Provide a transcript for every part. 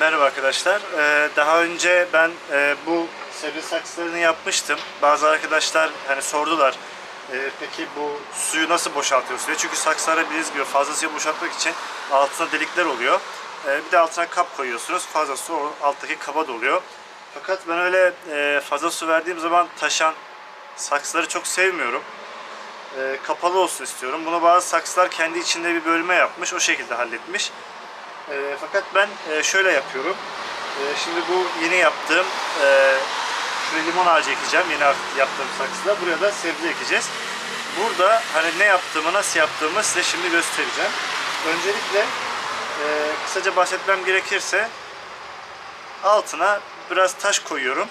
Merhaba arkadaşlar. Ee, daha önce ben e, bu sebze saksılarını yapmıştım. Bazı arkadaşlar hani sordular. e, peki bu suyu nasıl boşaltıyorsun diye. Çünkü saksılara bildiğiniz gibi fazlasıyla boşaltmak için altına delikler oluyor. E, bir de altına kap koyuyorsunuz. Fazla su alttaki kaba doluyor. Fakat ben öyle e, fazla su verdiğim zaman taşan saksıları çok sevmiyorum. E, kapalı olsun istiyorum. Bunu bazı saksılar kendi içinde bir bölme yapmış. O şekilde halletmiş. E, fakat ben e, şöyle yapıyorum. E, şimdi bu yeni yaptığım e, şuraya limon ağacı ekeceğim. Yeni yaptığım saksıda. Buraya da sebze ekeceğiz. Burada hani ne yaptığımı, nasıl yaptığımı size şimdi göstereceğim. Öncelikle e, kısaca bahsetmem gerekirse altına biraz taş koyuyorum.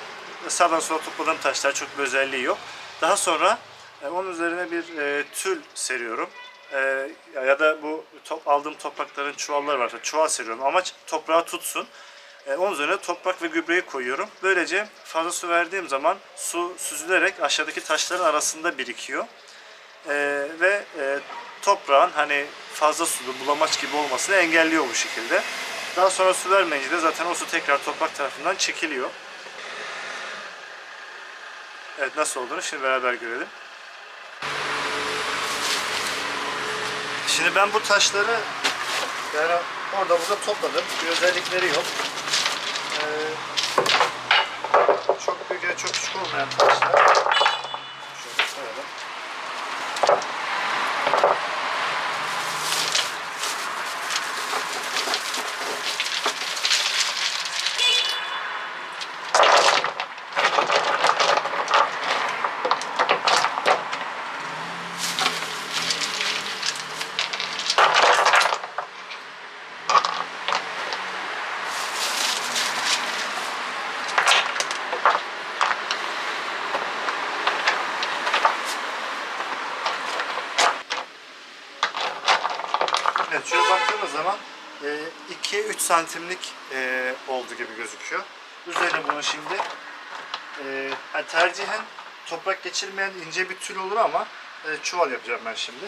Sağdan sola topladığım taşlar çok bir özelliği yok. Daha sonra e, onun üzerine bir e, tül seriyorum. E, ya da bu top, aldığım toprakların çuvalları varsa çuval seriyorum. Amaç toprağa tutsun. E, onun üzerine toprak ve gübreyi koyuyorum. Böylece fazla su verdiğim zaman su süzülerek aşağıdaki taşların arasında birikiyor. E, ve e, toprağın hani fazla sulu bulamaç gibi olmasını engelliyor bu şekilde. Daha sonra su vermeyince de zaten o su tekrar toprak tarafından çekiliyor. Evet nasıl olduğunu şimdi beraber görelim. Şimdi ben bu taşları yani orada burada topladım. Bir özellikleri yok. Ee, çok büyük ya çok küçük olmayan taşlar. Şöyle koyalım. Evet şöyle baktığımız zaman 2-3 santimlik e, oldu gibi gözüküyor. Üzerine bunu şimdi e, tercihen toprak geçirmeyen ince bir tül olur ama e, çuval yapacağım ben şimdi.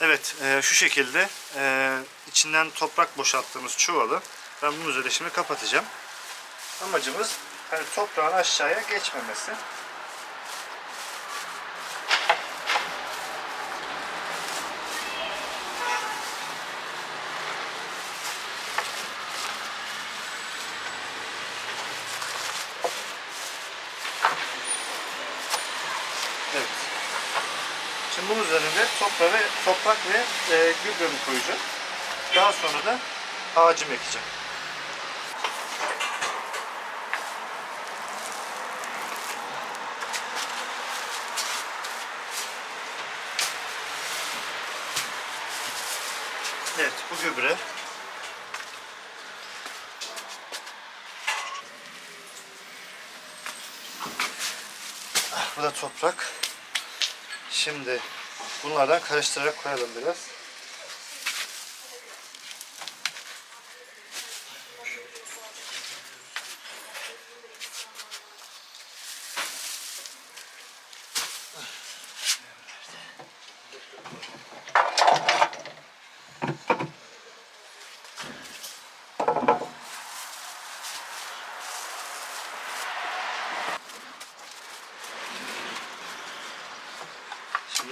Evet e, şu şekilde e, içinden toprak boşalttığımız çuvalı ben bunun üzerine şimdi kapatacağım. Amacımız hani toprağın aşağıya geçmemesi. Evet. Şimdi bunun üzerine toprak ve toprak ve e, gübremi koyacağım. Daha sonra da ağacımı ekeceğim. Evet, bu gübre. Da toprak. Şimdi bunlardan karıştırarak koyalım biraz.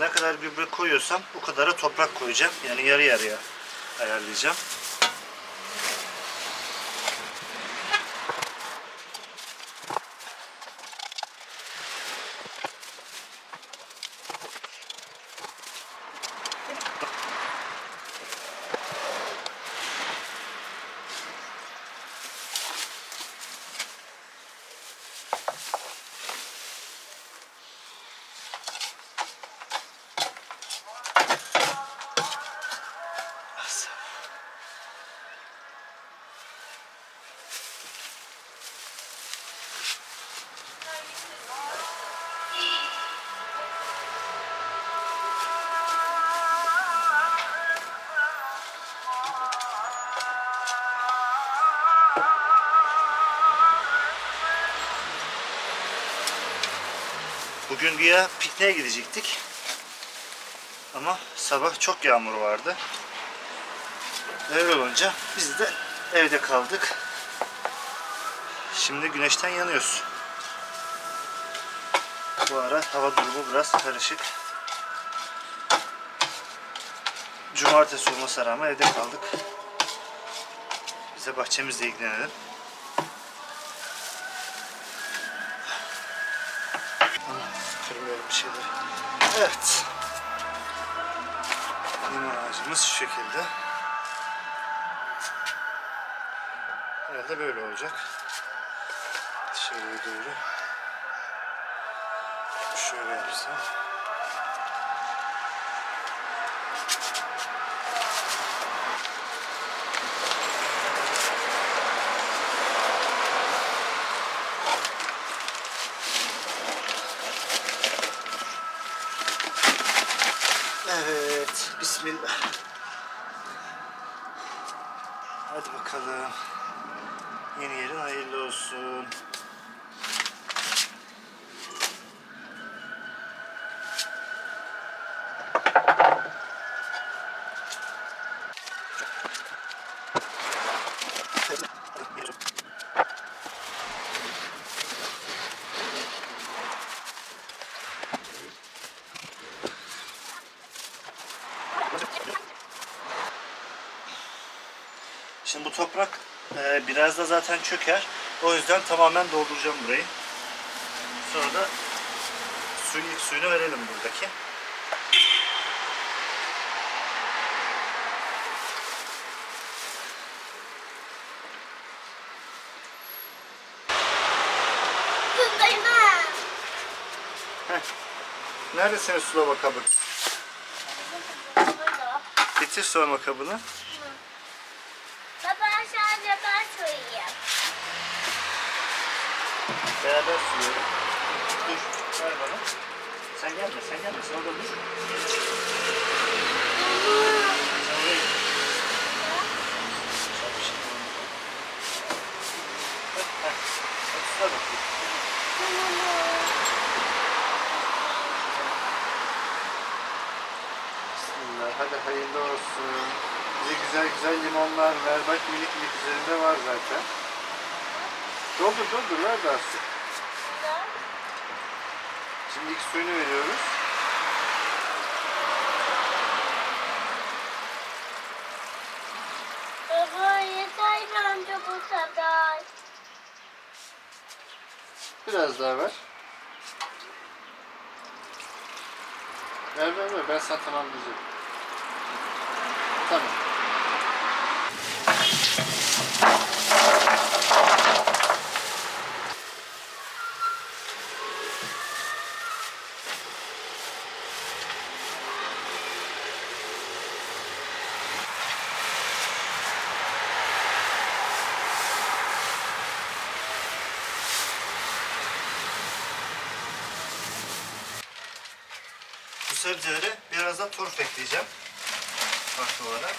Ne kadar gübre koyuyorsam o kadara toprak koyacağım. Yani yarı yarıya ayarlayacağım. Bugün güya pikniğe gidecektik. Ama sabah çok yağmur vardı. Öyle olunca biz de evde kaldık. Şimdi güneşten yanıyoruz. Bu ara hava durumu biraz karışık. Cumartesi olmasına rağmen evde kaldık. Biz de bahçemizle ilgilenelim. Bir şeyleri. Evet. Limon ağacımız şu şekilde. Herhalde böyle olacak. Dışarıya doğru. Şöyle yapsam. Evet, bismillah. Hadi bakalım. Yeni yerin hayırlı olsun. Şimdi bu toprak e, biraz da zaten çöker. O yüzden tamamen dolduracağım burayı. Sonra da suyun ilk suyunu verelim buradaki. Nerede senin sulama kabın? Getir sulama kabını. Baba sadece ben söyleyeyim. Beraber suluyorum. Dur, ver bana. Sen gelme, sen gelme. Sen orada dur. Sen oraya git. Sen bir şey. Heh, heh. Hadi sula bakayım. Bismillah. Hadi hayırlı olsun. Bize güzel güzel limonlar ver. Bak minik minik üzerinde var zaten. Doldur doldur ver daha su. Şimdi ilk suyunu veriyoruz. Baba yeter bence bu kadar. Biraz daha ver. Ver ver ver ben sana tamamlayacağım. Tamam. Sebzelere biraz da turp ekleyeceğim. Farklı olarak.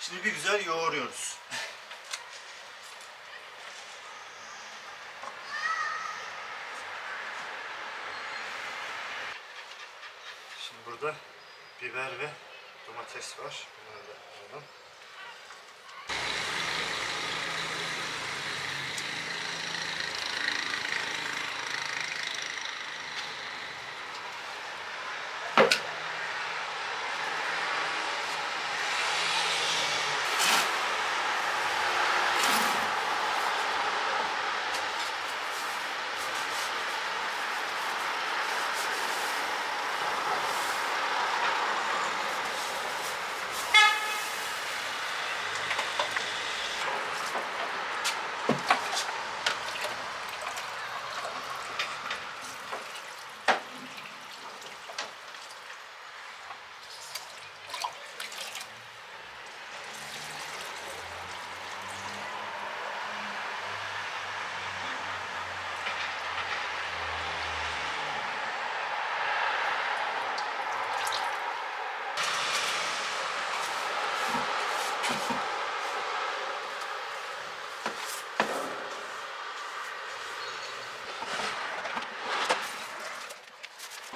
Şimdi bir güzel yoğuruyoruz. biber ve domates var. Bunları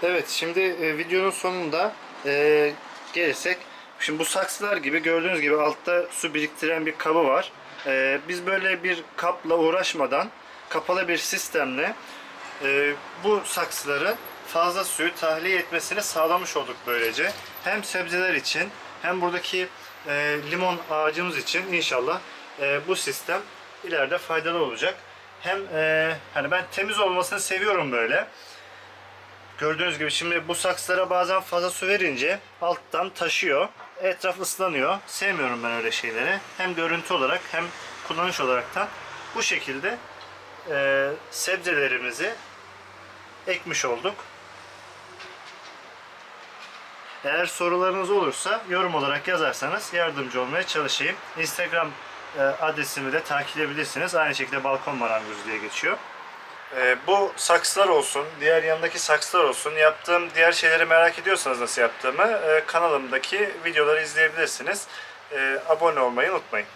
Evet şimdi e, videonun sonunda e, gelirsek şimdi bu saksılar gibi gördüğünüz gibi altta su biriktiren bir kabı var. E, biz böyle bir kapla uğraşmadan kapalı bir sistemle e, bu saksıları fazla suyu tahliye etmesini sağlamış olduk böylece. Hem sebzeler için hem buradaki e, limon ağacımız için inşallah e, bu sistem ileride faydalı olacak. Hem e, hani ben temiz olmasını seviyorum böyle. Gördüğünüz gibi şimdi bu saksılara bazen fazla su verince alttan taşıyor. Etraf ıslanıyor. Sevmiyorum ben öyle şeyleri. Hem görüntü olarak hem kullanış olaraktan bu şekilde e, sebzelerimizi ekmiş olduk. Eğer sorularınız olursa yorum olarak yazarsanız yardımcı olmaya çalışayım. Instagram e, adresimi de takip edebilirsiniz. Aynı şekilde balkon marangozu diye geçiyor. Ee, bu saksılar olsun, diğer yanındaki saksılar olsun. Yaptığım diğer şeyleri merak ediyorsanız nasıl yaptığımı e, kanalımdaki videoları izleyebilirsiniz. E, abone olmayı unutmayın.